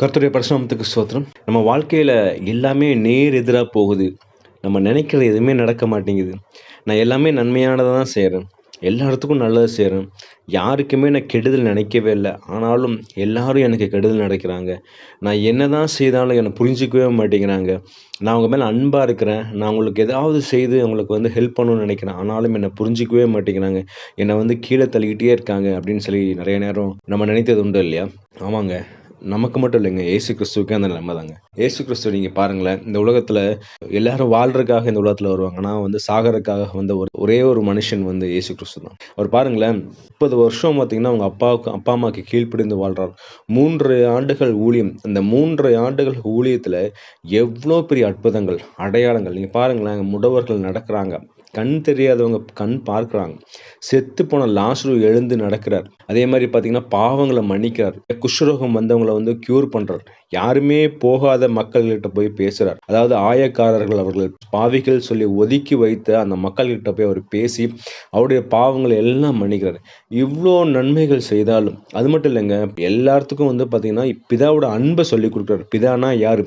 கருத்துடைய பரிசுநாமத்துக்கு ஸ்தோத்திரம். நம்ம வாழ்க்கையில் எல்லாமே நேர் எதிராக போகுது. நம்ம நினைக்கிறது எதுவுமே நடக்க மாட்டேங்குது. நான் எல்லாமே நன்மையானதை தான் செய்கிறேன் எல்லா இடத்துக்கும் செய்கிறேன் யாருக்குமே நான் கெடுதல் நினைக்கவே இல்லை. ஆனாலும் எல்லாரும் எனக்கு கெடுதல் நினைக்கிறாங்க நான் என்ன தான் செய்தாலும் என்னை புரிஞ்சிக்கவே மாட்டேங்கிறாங்க. நான் அவங்க மேலே அன்பாக இருக்கிறேன். நான் உங்களுக்கு ஏதாவது செய்து அவங்களுக்கு வந்து ஹெல்ப் பண்ணணும்னு நினைக்கிறேன். ஆனாலும் என்னை புரிஞ்சிக்கவே மாட்டேங்கிறாங்க. என்னை வந்து கீழே தள்ளிக்கிட்டே இருக்காங்க அப்படின்னு சொல்லி நிறைய நேரம் நம்ம நினைத்தது உண்டு இல்லையா? ஆமாங்க. நமக்கு மட்டும் இல்லைங்க ஏசு கிறிஸ்துவுக்கு அந்த நிலைமை தாங்க. ஏசு கிறிஸ்துவ நீங்கள் பாருங்களேன் இந்த உலகத்தில் எல்லாரும் வாழ்றதுக்காக இந்த உலகத்தில் வருவாங்க. ஆனால் வந்து சாகரக்காக வந்த ஒரு ஒரே ஒரு மனுஷன் வந்து ஏசு கிறிஸ்து தான். அவர் பாருங்களேன் முப்பது வருஷம் பார்த்தீங்கன்னா அவங்க அப்பாவுக்கு அப்பா அம்மாவுக்கு கீழ்ப்பிடிந்து வாழ்றார். மூன்று ஆண்டுகள் ஊழியம் அந்த மூன்று ஆண்டுகள் ஊழியத்தில் எவ்வளோ பெரிய அற்புதங்கள் அடையாளங்கள். நீங்கள் பாருங்களேன் முடவர்கள் நடக்கிறாங்க. கண் தெரியாதவங்க கண் பார்க்குறாங்க. செத்து போன லாஸ்ரு எழுந்து நடக்கிறார். அதே மாதிரி பார்த்தீங்கன்னா பாவங்களை மன்னிக்கிறார். குஷ்ரோகம் வந்தவங்களை வந்து க்யூர் பண்ணுறார் யாருமே போகாத மக்கள்கிட்ட போய் பேசுகிறார் அதாவது ஆயக்காரர்கள் அவர்கள் பாவிகள் சொல்லி ஒதுக்கி வைத்த அந்த மக்கள்கிட்ட போய் அவர் பேசி அவருடைய பாவங்களை எல்லாம் மன்னிக்கிறார். இவ்வளோ நன்மைகள் செய்தாலும் அது மட்டும் இல்லைங்க எல்லாத்துக்கும் வந்து பார்த்தீங்கன்னா பிதாவோட அன்பை சொல்லி கொடுக்குறாரு. பிதானா யார்?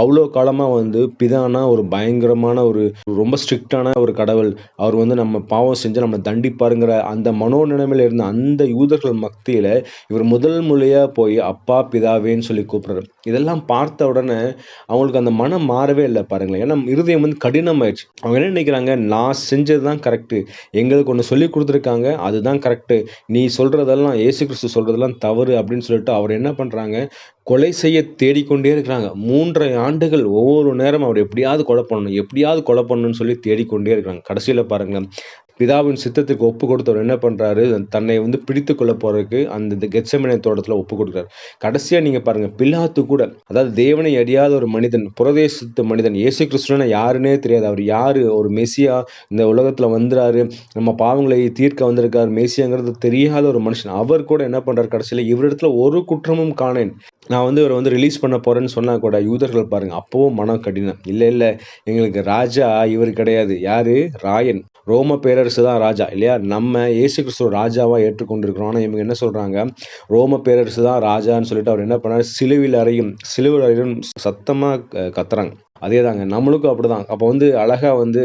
அவ்வளோ காலமாக வந்து பிதானா ஒரு பயங்கரமான ஒரு ரொம்ப ஸ்ட்ரிக்டான ஒரு கடவுள். அவர் வந்து நம்ம பாவம் செஞ்சு நம்ம தண்டிப்பாருங்கிற அந்த மனோநிலைமையில் இருந்த அந்த யூதர்கள் மத்தியில் இவர் முதல் மொழியாக போய் அப்பா பிதாவேன்னு சொல்லி கூப்பிட்றாரு. இதெல்லாம் பார்த்த உடனே அவங்களுக்கு அந்த மனம் மாறவே இல்லை பாருங்களேன். ஏன்னா இருதயம் வந்து கடினமாயிடுச்சு. அவங்க என்ன நினைக்கிறாங்க? நான் செஞ்சது தான் கரெக்டு எங்களுக்கு ஒன்று சொல்லி கொடுத்துருக்காங்க. அதுதான் கரெக்டு நீ சொல்கிறதெல்லாம் ஏசு கிறிஸ்து சொல்கிறதெல்லாம் தவறு அப்படின்னு சொல்லிட்டு அவர் என்ன பண்ணுறாங்க கொலை செய்ய தேடிக்கொண்டே இருக்கிறாங்க. மூன்றரை ஆண்டுகள் ஒவ்வொரு நேரம் அவர் எப்படியாவது கொலை பண்ணணும் எப்படியாவது கொலை பண்ணணும்னு சொல்லி தேடிக்கொண்டே இருக்கிறாங்க. கடைசியில் பாருங்கள் பிதாவின் சித்தத்துக்கு ஒப்பு கொடுத்தவர் என்ன பண்ணுறாரு தன்னை வந்து பிடித்து கொள்ள போகிறதுக்கு அந்த கெச்சமனை தோட்டத்தில் ஒப்பு கொடுக்குறாரு. கடைசியாக நீங்கள் பாருங்கள் பில்லாத்து கூட அதாவது தேவனை அறியாத ஒரு மனிதன் புரதேசத்து மனிதன் இயேசு கிருஷ்ணன் யாருன்னே தெரியாது. அவர் யார்? ஒரு மெஸ்ஸியா இந்த உலகத்தில் வந்துறாரு நம்ம பாவங்களை தீர்க்க வந்திருக்கார். மெஸ்ஸியாங்கிறது தெரியாத ஒரு மனுஷன். அவர் கூட என்ன பண்ணுறாரு கடைசியில் இவரிடத்துல ஒரு குற்றமும் காணேன். நான் வந்து இவரை வந்து ரிலீஸ் பண்ண போகிறேன்னு சொன்னால் கூட யூதர்கள் பாருங்கள் அப்போவும் மனம் கடினம். இல்லை இல்லை எங்களுக்கு ராஜா இவர் கிடையாது. யார்? ராயன். ரோம பேரரசு தான் ராஜா இல்லையா? நம்ம ஏசு கிறிஸ்துவ ராஜாவாக ஏற்றுக்கொண்டிருக்கிறோம். ஆனால் இவங்க என்ன சொல்கிறாங்க ரோம பேரரசு தான் ராஜான்னு சொல்லிட்டு அவர் என்ன பண்ணார்? சிலுவில் அறையும் சிலுவில் அறையும் சத்தமாக கத்துறாங்க. அதே தாங்க நம்மளுக்கும் அப்படி தான் அப்போ வந்து அழகாக வந்து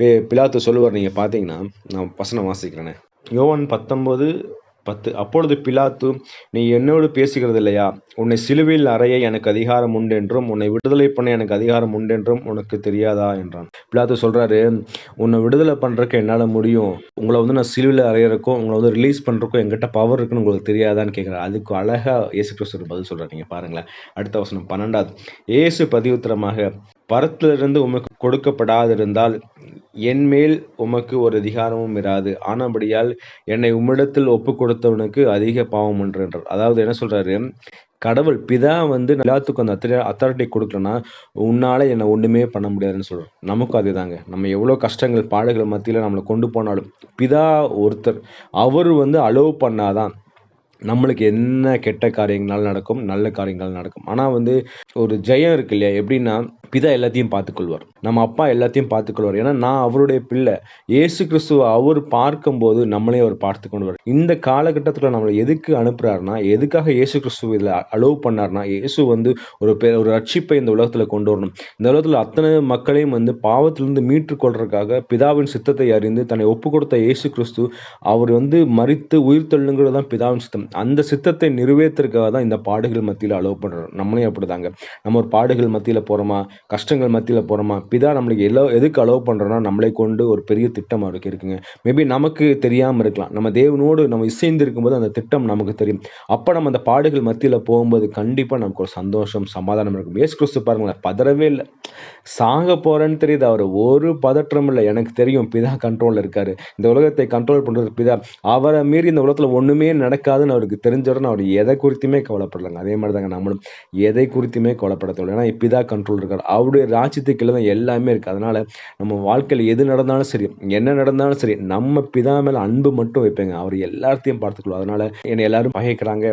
பே பிலாத்து சொல்லுவார். நீங்கள் பார்த்தீங்கன்னா நான் வசனம் வாசிக்கிறேனே. யோவன் பத்தொம்போது பத்து. அப்பொழுது பிலாத்து நீ என்னோடு பேசுகிறது இல்லையா உன்னை சிலுவையில் அறைய எனக்கு அதிகாரம் உண்டென்றும் உன்னை விடுதலை பண்ண எனக்கு அதிகாரம் உண்டென்றும் உனக்கு தெரியாதா? என்றான். பிலாத்து சொல்கிறாரு உன்னை விடுதலை பண்ணுறக்கு என்னால் முடியும். உங்களை வந்து நான் சிலுவையில் அறையிறக்கும் உங்களை வந்து ரிலீஸ் பண்ணுறக்கும் எங்கிட்ட பவர் இருக்குன்னு உங்களுக்கு தெரியாதான்னு கேட்குறேன் அதுக்கு அழகாக இயேசு கிறிஸ்து பதில் சொல்கிறார் நீங்கள் பாருங்களேன். அடுத்த வசனம் பன்னெண்டாவது. ஏசு பதிவுத்திரமாக பரத்திலிருந்து உமக்கு கொடுக்கப்படாதிருந்தால் என்மேல் உமக்கு ஒரு அதிகாரமும் இராது. ஆனபடியால் என்னை உம்மிடத்தில் ஒப்பு கொடுத்தவனுக்கு அதிக பாவம் என்றார் அதாவது என்ன சொல்றாரு? கடவுள் பிதா வந்து எல்லாத்துக்கும் அந்த அத்தனை அத்தாரிட்டி கொடுக்கலன்னா உன்னால என்னை ஒன்றுமே பண்ண முடியாதுன்னு சொல்கிறோம் நமக்கும் அதே தாங்க நம்ம எவ்வளோ கஷ்டங்கள் பாடுகள் மத்தியில் நம்மளை கொண்டு போனாலும் பிதா ஒருத்தர் அவர் வந்து அலோவ் பண்ணாதான் நம்மளுக்கு என்ன கெட்ட காரியங்கள் நடக்கும் நல்ல காரியங்கள் நடக்கும். ஆனால் வந்து ஒரு ஜெயம் இருக்கு இல்லையா? எப்படின்னா பிதா எல்லாத்தையும் பார்த்துக்கொள்வார். நம்ம அப்பா எல்லாத்தையும் பார்த்துக்கொள்வார். ஏன்னா நான் அவருடைய பிள்ளை. ஏசு கிறிஸ்துவ அவர் பார்க்கும்போது நம்மளே அவர் பார்த்து கொண்டு இந்த காலகட்டத்தில் நம்மளை எதுக்கு அனுப்புறாருனா எதுக்காக இயேசு கிறிஸ்துவ இதில் அலோவ் பண்ணார்னா இயேசு வந்து ஒரு பெ ஒரு ரட்சிப்பை இந்த உலகத்தில் கொண்டு வரணும். இந்த உலகத்தில் அத்தனை மக்களையும் வந்து பாவத்திலிருந்து மீட்டு கொள்றதுக்காக பிதாவின் சித்தத்தை அறிந்து தன்னை ஒப்பு கொடுத்த இயேசு கிறிஸ்து அவர் வந்து மறித்து உயிர் தள்ளுங்கிறது தான் பிதாவின் சித்தம். அந்த சித்தத்தை நிறைவேற்றுறதுக்காக தான் இந்த பாடுகள் மத்தியில் அலோவ் பண்ணுறோம் நம்மளே அப்படிதாங்க. நம்ம ஒரு பாடுகள் மத்தியில் போகிறோமா கஷ்டங்கள் மத்தியில் போகிறோமா பிதா நம்மளுக்கு எல்லோ எதுக்கு அலோவ் பண்ணுறோன்னா நம்மளை கொண்டு ஒரு பெரிய திட்டம் அவருக்கு இருக்குங்க. மேபி நமக்கு தெரியாமல் இருக்கலாம். நம்ம தேவனோடு நம்ம இசைந்து இருக்கும்போது அந்த திட்டம் நமக்கு தெரியும். அப்போ நம்ம அந்த பாடுகள் மத்தியில் போகும்போது கண்டிப்பாக நமக்கு ஒரு சந்தோஷம் சமாதானம் இருக்கும். ஏசு கிறிஸ்து பாருங்களேன் பதறவே இல்லை. சாக போகிறேன்னு தெரியுது. அவர் ஒரு பதற்றம் இல்லை. எனக்கு தெரியும் பிதா கண்ட்ரோலில் இருக்கார். இந்த உலகத்தை கண்ட்ரோல் பண்ணுறது பிதா. அவரை மீறி இந்த உலகத்தில் ஒன்றுமே நடக்காதுன்னு அவருக்கு தெரிஞ்சவுடனே அவர் எதை குறித்துமே கவலைப்படலைங்க. அதே மாதிரி தாங்க நம்மளும் எதை குறித்துமே கவலைப்பட தேவை ஏன்னா பிதா கண்ட்ரோல் இருக்கார். அவருடைய ராஜ்யத்துக்குள்ள தான் எல்லாமே இருக்குது அதனால் நம்ம வாழ்க்கையில் எது நடந்தாலும் சரி என்ன நடந்தாலும் சரி நம்ம பிதா மேலே அன்பு மட்டும் வைப்பேங்க. அவர் எல்லாத்தையும் பார்த்துக்கலாம் அதனால் என்னை எல்லாரும் பகைக்கிறாங்க.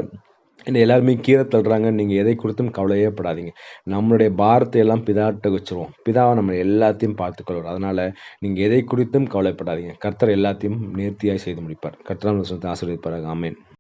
என்னை எல்லாருமே கீழே தள்ளுறாங்க. நீங்கள் எதை குறித்தும் கவலையே படாதீங்க. நம்மளுடைய பாரத்தை எல்லாம் பிதாட்ட வச்சுருவோம். பிதாவை நம்ம எல்லாத்தையும் பார்த்துக்கொள்வார். அதனால் நீங்கள் எதை குறித்தும் கவலைப்படாதீங்க. கர்த்தர் எல்லாத்தையும் நேர்த்தியாக செய்து முடிப்பார். கர்த்தர் ஆசிரியப்பார் ஆமேன்.